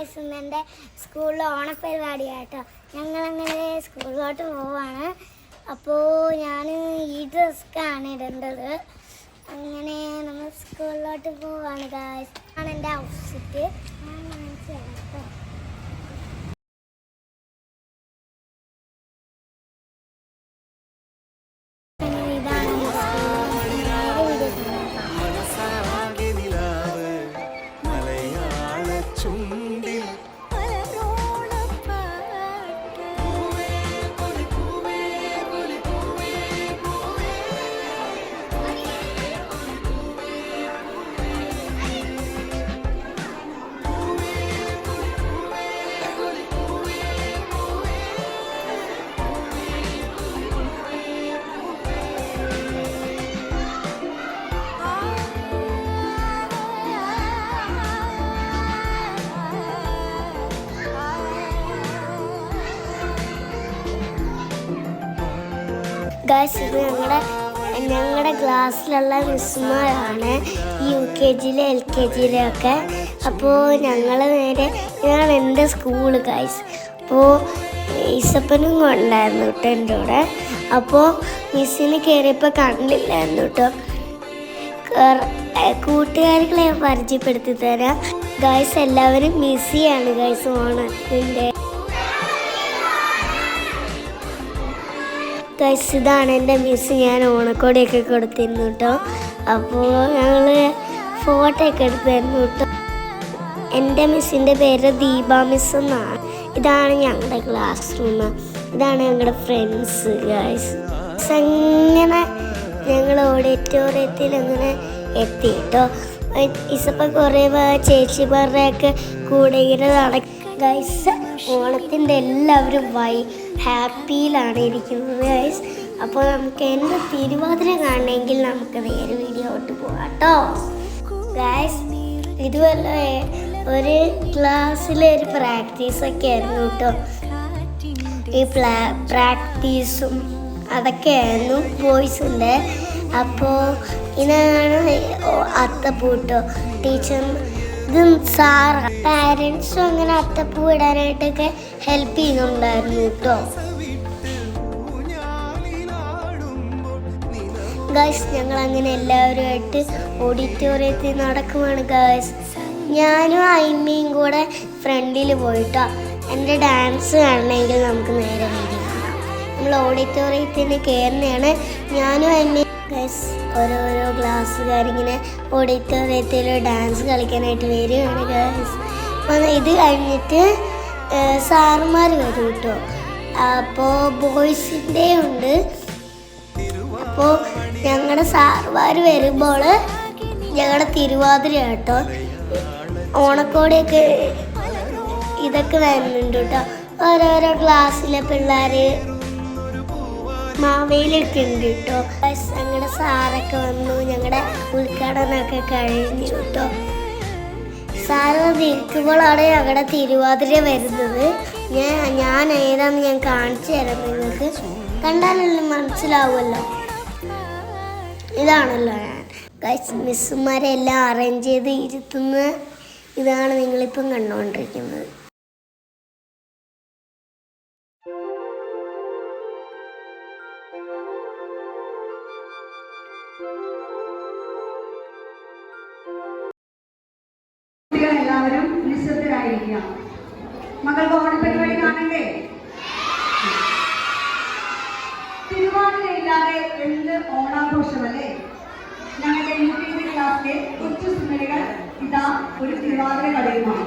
Guys ഇന്ന് എന്റെ സ്കൂളിൽ ഓണപ്പരിപാടി കേട്ടോ ഞങ്ങളങ്ങനെ സ്കൂളിലോട്ട് പോവാണ്. അപ്പോൾ ഞാൻ ഈ ഡ്രസ്സാണ് ഇടേണ്ടത്. അങ്ങനെ നമ്മൾ സ്കൂളിലോട്ട് പോവാണ് ഗായ്സ് ആണ് എന്റെ ഔട്ട്ഫിറ്റ് ഗായ്സ് ഇത് ഞങ്ങളുടെ ഞങ്ങളുടെ ക്ലാസ്സിലുള്ള മിസ്സുമാരാണ് യു കെ ജിയിലെ എൽ കെ ജിയിലെ ഒക്കെ അപ്പോൾ ഞങ്ങൾ നേരെ ഇതാണ് എന്റെ സ്കൂൾ ഗൈസ് അപ്പോൾ ഈസപ്പനും ഉണ്ടായിരുന്നു കേട്ടോ എന്റെ കൂടെ. അപ്പോൾ മിസ്സിന് കയറിയപ്പോൾ കണ്ടില്ലായിരുന്നു കേട്ടോ. കൂട്ടുകാരികളെ പരിചയപ്പെടുത്തി തരാം. ഗൈസ് എല്ലാവരും മിസ്സിയാണ് ഗൈസ് ഓണത്തിന്റെ ഗൈസ് ഇതാണ് എന്റെ മിസ് ഞാൻ ഓണക്കോടിയൊക്കെ കൊടുത്തിരുന്നു കേട്ടോ അപ്പോൾ ഞങ്ങൾ ഫോട്ടോ ഒക്കെ എടുത്തായിരുന്നു കേട്ടോ എന്റെ മിസ്സിന്റെ പേര് ദീപ മിസ് എന്നാണ്. ഇതാണ് ഞങ്ങളുടെ ക്ലാസ് റൂം ഇതാണ് ഞങ്ങളുടെ ഫ്രണ്ട്സ് ഗൈസ് അങ്ങനെ ഞങ്ങൾ ഓഡിറ്റോറിയത്തിൽ അങ്ങനെ എത്തി കേട്ടോ ഇസപ്പം കുറേ ചേച്ചിമാരുടെയൊക്കെ കൂടെ ഇങ്ങനെ നടക്കും ഗൈസ് ഓണത്തിന്റെ എല്ലാവരും വൈ ഹാപ്പിയിലാണ് ഇരിക്കുന്നത് ഗൈസ് അപ്പോൾ നമുക്ക് എന്ത് തിരുവാതിര കാണണമെങ്കിൽ നമുക്ക് വേറെ വീഡിയോട്ട് പോകാം കേട്ടോ ഗൈസ് ഇതുവല്ല ഒരു ക്ലാസ്സിലെ ഒരു പ്രാക്ടീസൊക്കെ ആയിരുന്നു കേട്ടോ ഈ പ്ലാ പ്രാക്ടീസും അതൊക്കെയായിരുന്നു ബോയ്സിന്റെ. അപ്പോൾ ഇതാണ് അത്തപ്പൂട്ടോ ടീച്ചർ ഇത് സാർ പാരൻസും അങ്ങനെ അത്തപ്പൂ ഇടാനായിട്ടൊക്കെ ഹെൽപ്പ് ചെയ്യുന്നുണ്ടായിരുന്നു കേട്ടോ. ഗായ്സ് ഞങ്ങൾ അങ്ങനെ എല്ലാവരുമായിട്ട് ഓഡിറ്റോറിയത്തിൽ നടക്കുവാണ് ഗായ്സ് ഞാനും അയിമ്മയും കൂടെ ഫ്രണ്ടിൽ പോയിട്ടോ. എന്റെ ഡാൻസ് കാണണമെങ്കിൽ നമുക്ക് നേരെ നമ്മൾ ഓഡിറ്റോറിയത്തിന് കയറുന്നതാണ് ഞാനും അയിമ്മയും ഗൈസ് ഓരോരോ ക്ലാസ്സുകാരിങ്ങനെ ഓഡിറ്റോറിയത്തിൽ ഡാൻസ് കളിക്കാനായിട്ട് വരികയാണ് ഗൈസ് ഇത് കഴിഞ്ഞിട്ട് സാറുമാർ വരും കേട്ടോ അപ്പോൾ ബോയ്സിന്റെ ഉണ്ട്. അപ്പോൾ ഞങ്ങളുടെ സാറുമാർ വരുമ്പോൾ ഞങ്ങളുടെ തിരുവാതിര കേട്ടോ ഓണക്കോടിയൊക്കെ ഇതൊക്കെ വരുന്നുണ്ട് കേട്ടോ ഓരോരോ ക്ലാസ്സിലെ പിള്ളേർ മാവേലിയൊക്കെ ഉണ്ട് കേട്ടോ. ഞങ്ങളുടെ സാറൊക്കെ വന്നു. ഞങ്ങളുടെ ഉദ്ഘാടനമൊക്കെ കഴിഞ്ഞു കേട്ടോ. സാറ് നിൽക്കുമ്പോഴാണ് ഞങ്ങളുടെ തിരുവാതിര വരുന്നത്. ഞാൻ ഞാൻ ഏതാന്ന് ഞാൻ കാണിച്ചു തരാം നിങ്ങൾക്ക്. കണ്ടാലല്ലോ മനസ്സിലാവുമല്ലോ. ഇതാണല്ലോ ഞാൻ. മിസ്സുമാരെല്ലാം അറേഞ്ച് ചെയ്ത് ഇരുത്തുന്ന ഇതാണ് നിങ്ങളിപ്പം കണ്ടുകൊണ്ടിരിക്കുന്നത്. എല്ലാവരും നിശബ്ദരായിരിക്കുക. മകൾക്ക് ഓണപ്പരിപാടി കാണണ്ടേ തിരുവാതിരയില്ലാതെ എന്ത് ഓണാഘോഷമല്ലേ ഞങ്ങളുടെ യു പി ക്ലാസ്സിലെ കൊച്ചു സുന്ദരികൾ ഇതാ ഒരു തിരുവാതിര കളിയുമാണ്.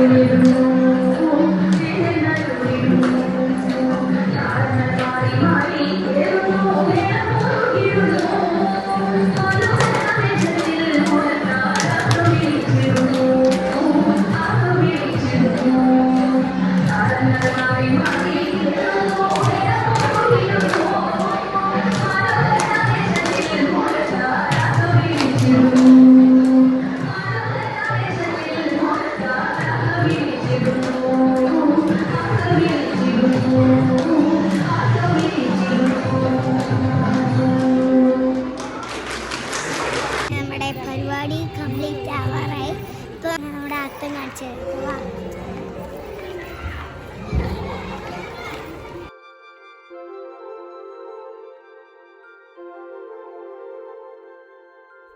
Bye.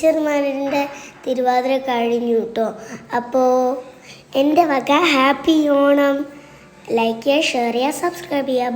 ടീച്ചർമാരുടെ തിരുവാതിര കഴിഞ്ഞു കേട്ടോ അപ്പോൾ എന്റെ വക ഹാപ്പി ഓണം. ലൈക്ക് ചെയ്യുക ഷെയർ ചെയ്യുക സബ്സ്ക്രൈബ് ചെയ്യുക.